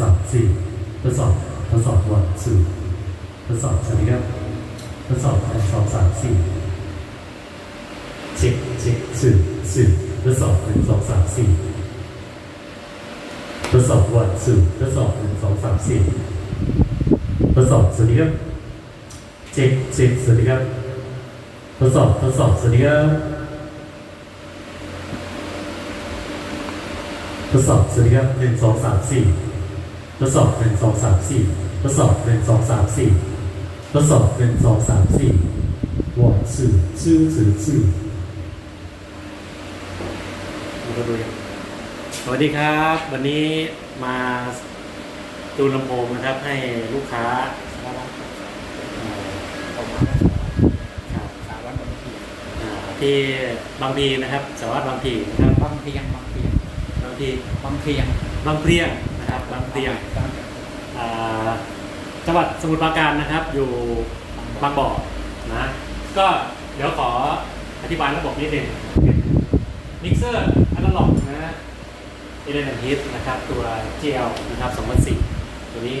สามสี่ทดสอบทดสอบวันสื่อทดสอบสวัสดีครับทดสอบหนึ่งสองสามสี่เช็คเช็คสื่อสื่อทดสอบหนึ่งสองสามสี่ทดสอบวันสื่อทดสอบหนึ่งสองสามสี่ทดสอบสวัสดีครับเช็คเช็คสวัสดีครับทดสอบทดสอบสวัสดีครับทดสอบสวัสดีครับหนึ่งสองสามสี่ ทดสอบหนึ่งสองสามสี่ทดสอบหนึ่งสองสามสี่ทดสอบหนึ่งสองสามสี่วันสื่อชื่อสื่อชื่อสวัสดีครับ วันนี้มาดูลำโพงนะครับ ให้ลูกค้าเอ่อครับสาวันบางทีอ่าที่บางพีนะครับสวัสดิ์บางพีนะครับบางเพียงบางเพียงบางพีบางเพียงบางเพลียง นะครับบางเพลียงจังหวัดสมุทรปราการนะครับ อยู่บางบ่อนะก็เดี๋ยวขออธิบายระบบนิดหนึงมิกเซอร์อนาล็อกนะเอเลนฮิตนะครับตัว GL นะครับ2004ตัวนี้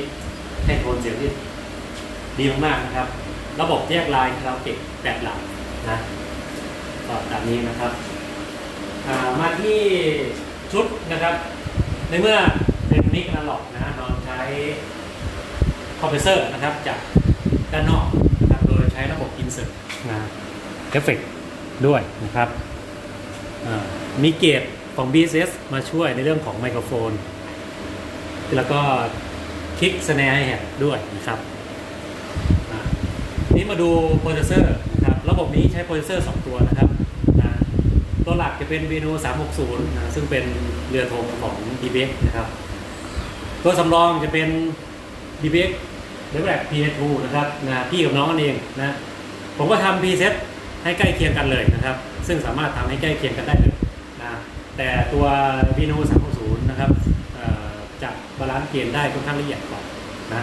ให้โทนเสียงที่ดีมากๆนะครับ ระบบแยกลายคาราโอเกะแปดหลักนะก็ตามนี้นะครับ มาที่ชุดนะครับ ในเมื่อ นนิกอนาล็อกนะฮะเราใช้คอมเพรสเซอร์นะครับจากด้านนอกนะครับโดยใช้ระบบ insert นะเอฟเฟกด้วยนะครับมีเกจของ BSS มาช่วยในเรื่องของไมโครโฟน แล้วก็คลิกสแนร์แฮด้วยนะครับนี่มาดูโปรเซสเซอร์นะครับระบบนี้ใช้โปรเซสเซอร์ 2 ตัวนะครับตัวหลักจะเป็น Vino 360นะซึ่งเป็นเรือธงของ DBX นะครับ ตัวสำรองจะเป็น DBX เรียกแบบ PS2 นะครับนะพี่กับน้องกันเองนะผมก็ทำ preset ให้ใกล้เคียงกันเลยนะครับ ซึ่งสามารถทำให้ใกล้เคียงกันได้เลยนะแต่ตัว Vino 360 นะครับจะบาลานซ์เกณฑ์ได้ค่อนข้างละเอียดกว่านะ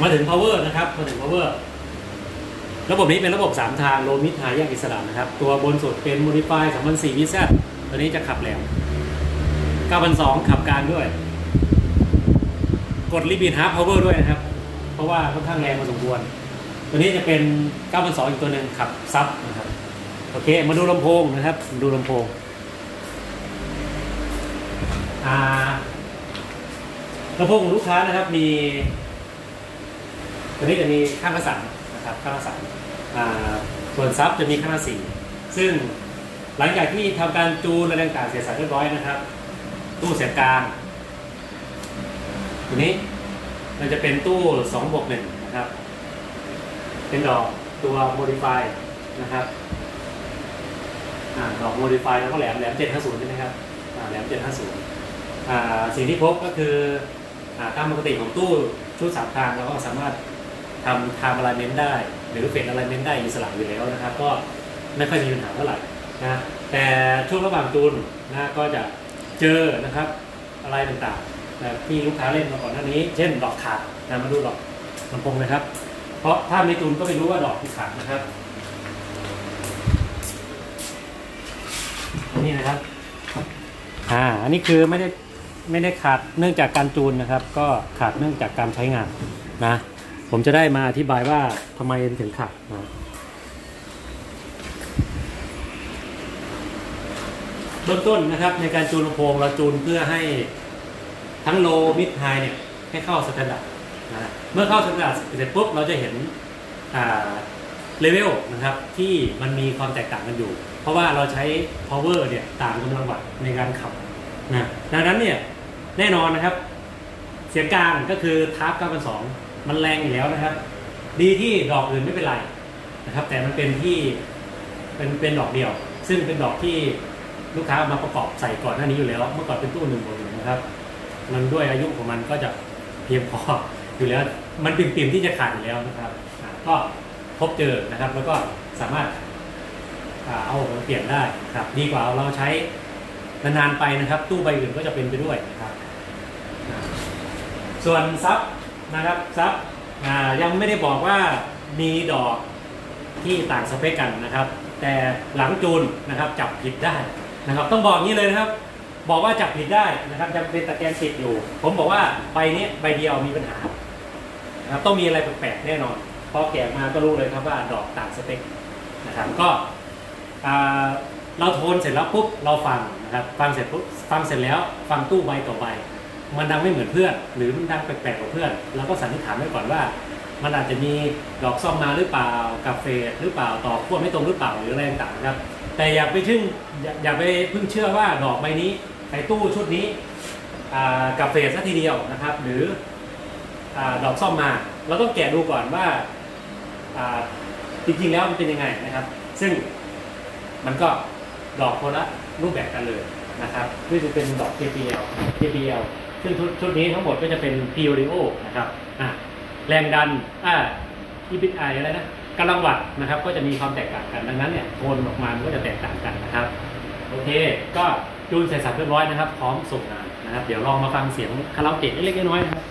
มาถึง power นะครับมาถึง power ระบบนี้เป็นระบบ 3 ทาง low mid high แยกอิสระนะครับ ตัวบนสุดเป็น modify 2004 VZ ตัวนี้จะขับแหลม 9,200 ขับกางด้วย กดรีบีทฮาร์พาวเวอร์ด้วยนะครับ เพราะว่าค่อนข้างแรงพอสมควร ตัวนี้จะเป็น 9,200 อีกตัวหนึ่งขับซับนะครับ โอเค มาดูลำโพงนะครับ ดูลำโพงลำโพงของลูกค้านะครับมี ตัวนี้จะมีข้างละสามนะครับข้างละสามส่วนซับจะมีข้างละสี่ซึ่งหลังจากที่ทำการจูนและต่างๆเสร็จสับเรียบร้อยนะครับ ตู้เสียงกลางตัวนี้มันจะเป็นตู้2บวก1นะครับ เป็นดอกตัว modify นะครับอดอก modify แล้วก็แหลมแหลม750ใช่ไหมครับแหลม750อ่าสิ่งที่พบก็คือตามปกติของตู้ชุดสามทางเราก็สามารถทำทำอะไรเมนได้ หรือเฟดอะไรเมนได้อิสระอยู่แล้วนะครับ ก็ไม่ค่อยมีปัญหาเท่าไหร่นะแต่ช่วงระหว่างจูนนะก็จะ เจอนะครับ อะไรต่างๆนะที่ลูกค้าเล่นมาก่อนหน้านี้ เช่นดอกขาดนะมาดูดอกลำโพงนะครับ เพราะถ้าไม่จูนก็ไม่รู้ว่าดอกที่ขาดนะครับนนี่นะครับอ่าอันนี้คือไม่ได้ไม่ได้ขาดเนื่องจากการจูนนะครับ ก็ขาดเนื่องจากการใช้งานนะ ผมจะได้มาอธิบายว่าทำไมถึงขาดนะ บื้องต้นนะครับในการจูนลำโพงเราจูนเพื่อให้ทั้งโลมิดไฮเนี่ยให้เข้าสแตนดาร์ดนะเมื่อเข้าสแตนดาร์ดเสร็จปุ๊บเราจะเห็นอ่าเลเวลนะครับที่มันมีความแตกต่างกันอยู่ เพราะว่าเราใช้ power เนี่ยต่างกำลังวัตต์ในการขับนะดังนั้นเนี่ยแน่นอนนะครับ เสียงกลางก็คือทาร์ป9,200มันแรงอยู่แล้วนะครับ ดีที่ดอกอื่นไม่เป็นไรนะครับ แต่มันเป็นที่เป็นเป็นดอกเดียว ซึ่งเป็นดอกที่ ลูกค้ามาประกอบใส่ก่อนหน้านี้อยู่แล้ว เมื่อก่อนเป็นตู้หนึ่งบนหนึ่งนะครับ มันด้วยอายุของมันก็จะเพียงพออยู่แล้ว มันปิ่มๆที่จะขาดอยู่แล้วนะครับ ก็พบเจอนะครับ แล้วก็สามารถเอาเปลี่ยนได้ครับ ดีกว่าเราใช้นานๆไปนะครับ ตู้ใบอื่นก็จะเป็นไปด้วยนะครับ ส่วนซับนะครับซับยังไม่ได้บอกว่ามีดอกที่ต่างสเปคกันนะครับ แต่หลังจูนนะครับจับผิดได้ นะครับ ต้องบอกนี้เลยนะครับ บอกว่าจับผิดได้นะครับจะเป็นตะแกรงติดอยู่ ผมบอกว่าใบนี้ใบเดียวมีปัญหานะครับต้องมีอะไรแปลกๆแน่นอนพอแกะมาก็รู้เลยครับว่าดอกต่างสเปคนะครับก็เราโทนเสร็จแล้วปุ๊บเราฟังนะครับฟังเสร็จปุ๊บฟังเสร็จแล้วฟังตู้ใบต่อใบ มันดังไม่เหมือนเพื่อน หรือมันดังแปลกๆกว่าเพื่อนเราก็สันนิษฐานไว้ก่อนว่า มันอาจจะมีดอกซ่อมมาหรือเปล่ากับเฟหรือเปล่าต่อขั้วไม่ตรงหรือเปล่าหรืออะไรต่างๆครับ แต่อย่าไปชึ่งอย่าอย่าไปเพิ่งเชื่อว่าดอกใบนี้ไอ้ตู้ชุดนี้อ่ากับเฟดซะทีเดียวนะครับ หรืออาดอกซ่อมมา เราต้องแกะดูก่อนว่าอ่าจริงๆแล้วมันเป็นยังไงนะครับ ซึ่งมันก็ดอกคนละรูปแบบกันเลยนะครับนี่จะเป็นดอก JPL JPL ซึ่งชุดชุดนี้ทั้งหมดก็จะเป็น p o r i o นะครับอะแรงดันอ่า EPI อะไรนะ กำลังวัดนะครับ ก็จะมีความแตกต่างกันดังนั้นเนี่ยโทนออกมามันก็จะแตกต่างกันนะครับโอเค ก็จูนใส่สับเรียบร้อยนะครับ พร้อมส่งงานนะครับ เดี๋ยวลองมาฟังเสียงคาราโอเกะเล็กๆน้อยๆนะครับ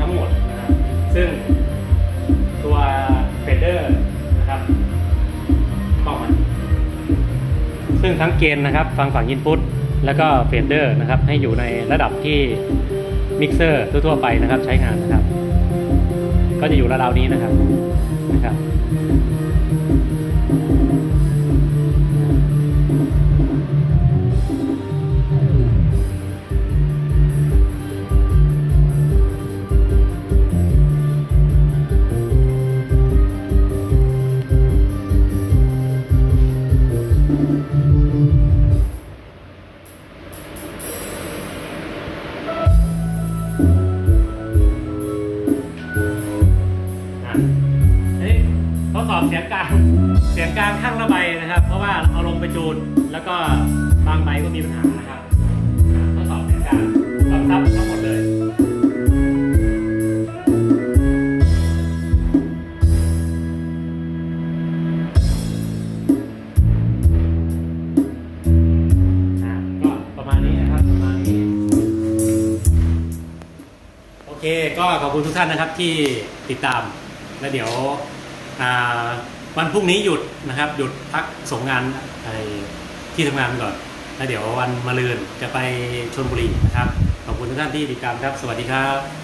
ทั้งหมดนะครับซึ่งตัวเฟเดอร์นะครับเข้ามาซึ่งทั้งเกณฑ์นะครับฟังฝั่งอินพุตแล้วก็เฟเดอร์นะครับให้อยู่ในระดับที่มิกเซอร์ทั่วๆไปนะครับใช้งานนะครับ ก็จะอยู่ระดับนี้นะครับนะครับ อบเสียงกลางเสียงกลางข้างละใบนะครับ เพราะว่าเอาลงไปจูนแล้วก็บางใบก็มีปัญหานะครับทดสอบเสียงกลางบังคับทั้งหมดเลยอะก็ประมาณนี้นะครับประมาณนี้โอเค ก็ขอบคุณทุกท่านนะครับที่ติดตาม แล้วเดี๋ยว วันพรุ่งนี้หยุดนะครับ หยุดพักส่งงานที่ทำงานก่อนแล้วเดี๋ยววันมะรืนจะไปชนบุรีนะครับ ขอบคุณทุกท่านที่ติดตามครับ สวัสดีครับ